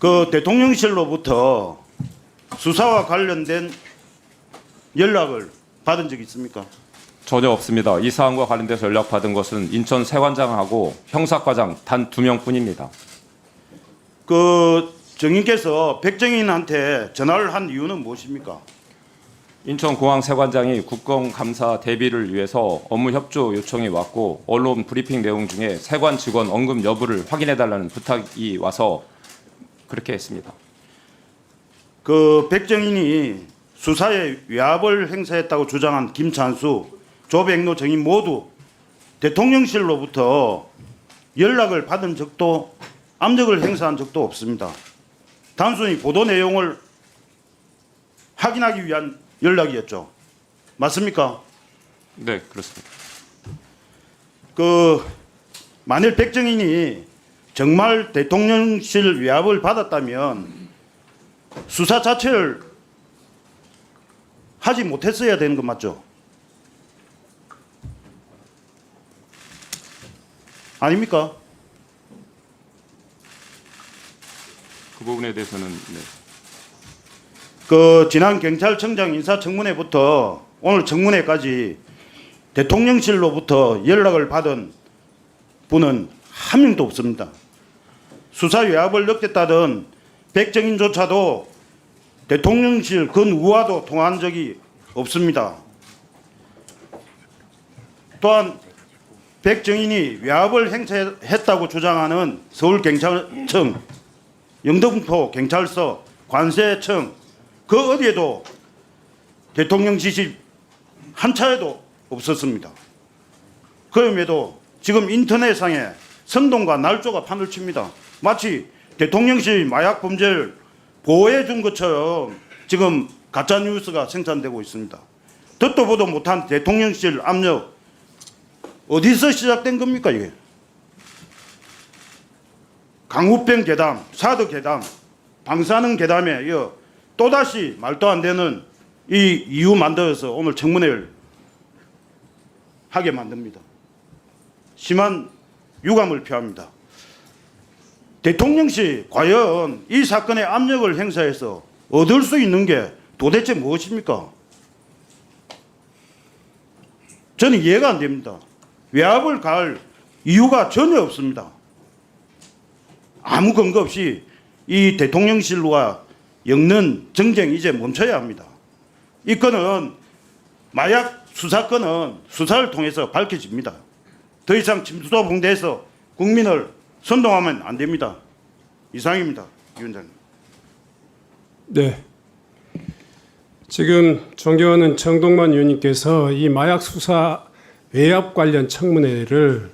그 대통령실로부터 수사와 관련된 연락을 받은 적 있습니까? 전혀 없습니다. 이 사안과 관련돼서 연락받은 것은 인천 세관장하고 형사과장 단 두 명뿐입니다. 그 정인께서 백정인한테 전화를 한 이유는 무엇입니까? 인천공항 세관장이 국정감사 대비를 위해서 업무 협조 요청이 왔고 언론 브리핑 내용 중에 세관 직원 언급 여부를 확인해 달라는 부탁이 와서 그렇게 했습니다. 그 백정인이 수사에 외압을 행사했다고 주장한 김찬수, 조백로 정인 모두 대통령실로부터 연락을 받은 적도 압력을 행사한 적도 없습니다. 단순히 보도 내용을 확인하기 위한 연락이었죠. 맞습니까? 네, 그렇습니다. 그 만일 백정인이 정말 대통령실 외압을 받았다면 수사 자체를 하지 못했어야 되는 거 맞죠? 아닙니까? 그 부분에 대해서는 네. 그 지난 경찰청장 인사청문회부터 오늘 청문회까지 대통령실로부터 연락을 받은 분은 한 명도 없습니다. 수사 외압을 느꼈다던 백정인조차도 대통령실 그 누구와도 통화한 적이 없습니다. 또한 백정인이 외압을 행사했다고 주장하는 서울경찰청, 영등포 경찰서, 관세청 그 어디에도 대통령 지시 한 차에도 없었습니다. 그럼에도 지금 인터넷상에 선동과 날조가 판을 칩니다. 마치 대통령실 마약 범죄를 보호해 준 것처럼 지금 가짜 뉴스가 생산되고 있습니다. 듣도 보도 못한 대통령실 압력 어디서 시작된 겁니까 이게? 강우병 계담, 사드 계담, 방사능 계담에 이어 또다시 말도 안 되는 이 이유 만들어서 오늘 청문회를 하게 만듭니다. 심한 유감을 표합니다. 대통령실 과연 이 사건의 압력을 행사해서 얻을 수 있는 게 도대체 무엇입니까? 저는 이해가 안 됩니다. 외압을 가할 이유가 전혀 없습니다. 아무 근거 없이 이 대통령실과 엮는 정쟁 이제 멈춰야 합니다. 이 건은 마약 수사건은 수사를 통해서 밝혀집니다. 더 이상 침수도 봉대해서 국민을 선동하면 안 됩니다. 이상입니다. 위원장님. 네. 지금 존경하는 정동만 의원님께서 이 마약 수사 외압 관련 청문회를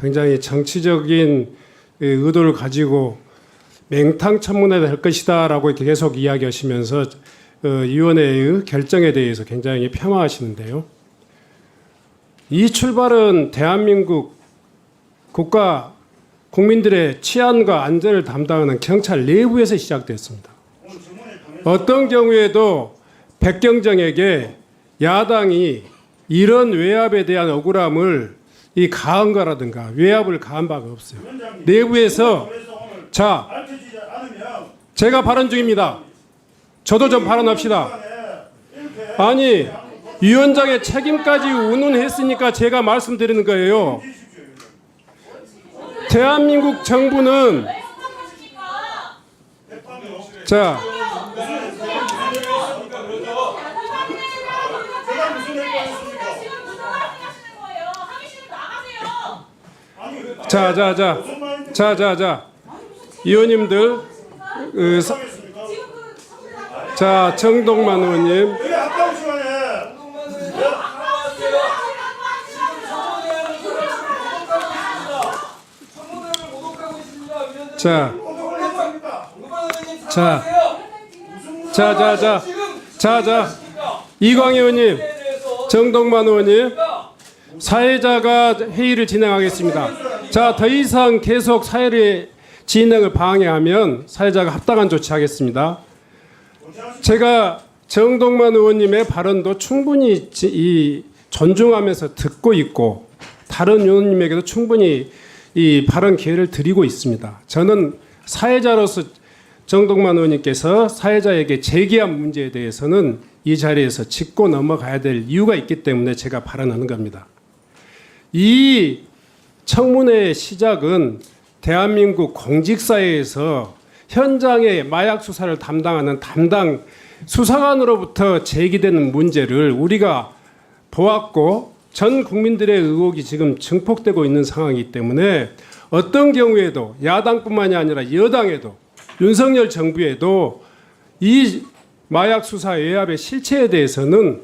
굉장히 정치적인 그 의도를 가지고 맹탕 청문회를 할 것이다라고 계속 이야기하시면서 어, 위원회의 결정에 대해서 굉장히 폄하하시는데요. 이 출발은 대한민국 국가 국민들의 치안과 안전을 담당하는 경찰 내부에서 시작됐습니다. 어떤 경우에도 백경정에게 야당이 이런 외압에 대한 억울함을 이 가한 거라든가 외압을 가한 바가 없어요. 내부에서 자 제가 발언 중입니다. 저도 좀 발언합시다. 아니 위원장의 책임까지 운운했으니까 제가 말씀드리는 거예요. 대한민국 정부는 자 자, 자, 자, 자, 자, 자, 의원님들, 그, 사- 자, 정동만 의원님, 자, 자, 자, 자, 자, 자, 자, 이광희 의원님, 정동만 의원님, 사회자가 회의를 진행하겠습니다. 자, 더 이상 계속 사회의 진행을 방해하면 사회자가 합당한 조치하겠습니다. 제가 정동만 의원님의 발언도 충분히 지- 이 존중하면서 듣고 있고 다른 의원님에게도 충분히 이 발언 기회를 드리고 있습니다. 저는 사회자로서 정동만 의원님께서 사회자에게 제기한 문제에 대해서는 이 자리에서 짚고 넘어가야 될 이유가 있기 때문에 제가 발언하는 겁니다. 이 청문회의 시작은 대한민국 공직사회에서 현장의 마약 수사를 담당하는 담당 수사관으로부터 제기되는 문제를 우리가 보았고 전 국민들의 의혹이 지금 증폭되고 있는 상황이기 때문에 어떤 경우에도 야당뿐만이 아니라 여당에도 윤석열 정부에도 이 마약 수사 외압의 실체에 대해서는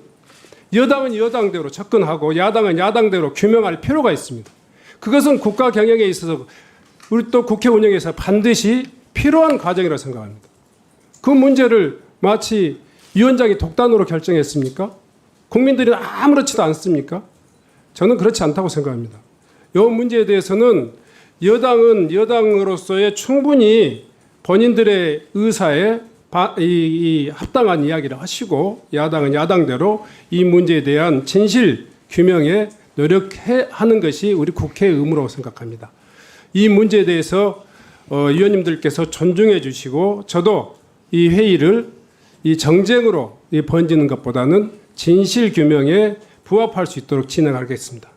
여당은 여당대로 접근하고 야당은 야당대로 규명할 필요가 있습니다. 그것은 국가 경영에 있어서 우리 또 국회 운영에서 반드시 필요한 과정이라고 생각합니다. 그 문제를 마치 위원장이 독단으로 결정했습니까? 국민들이 아무렇지도 않습니까? 저는 그렇지 않다고 생각합니다. 이 문제에 대해서는 여당은 여당으로서의 충분히 본인들의 의사에 합당한 이야기를 하시고 야당은 야당대로 이 문제에 대한 진실 규명에 노력해 하는 것이 우리 국회의 의무라고 생각합니다. 이 문제에 대해서 어, 위원님들께서 존중해 주시고 저도 이 회의를 이 정쟁으로 이 번지는 것보다는 진실 규명에 부합할 수 있도록 진행하겠습니다.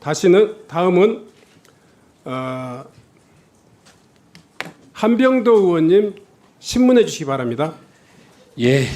다시는 다음은 어, 한병도 의원님 신문해 주시기 바랍니다. 예,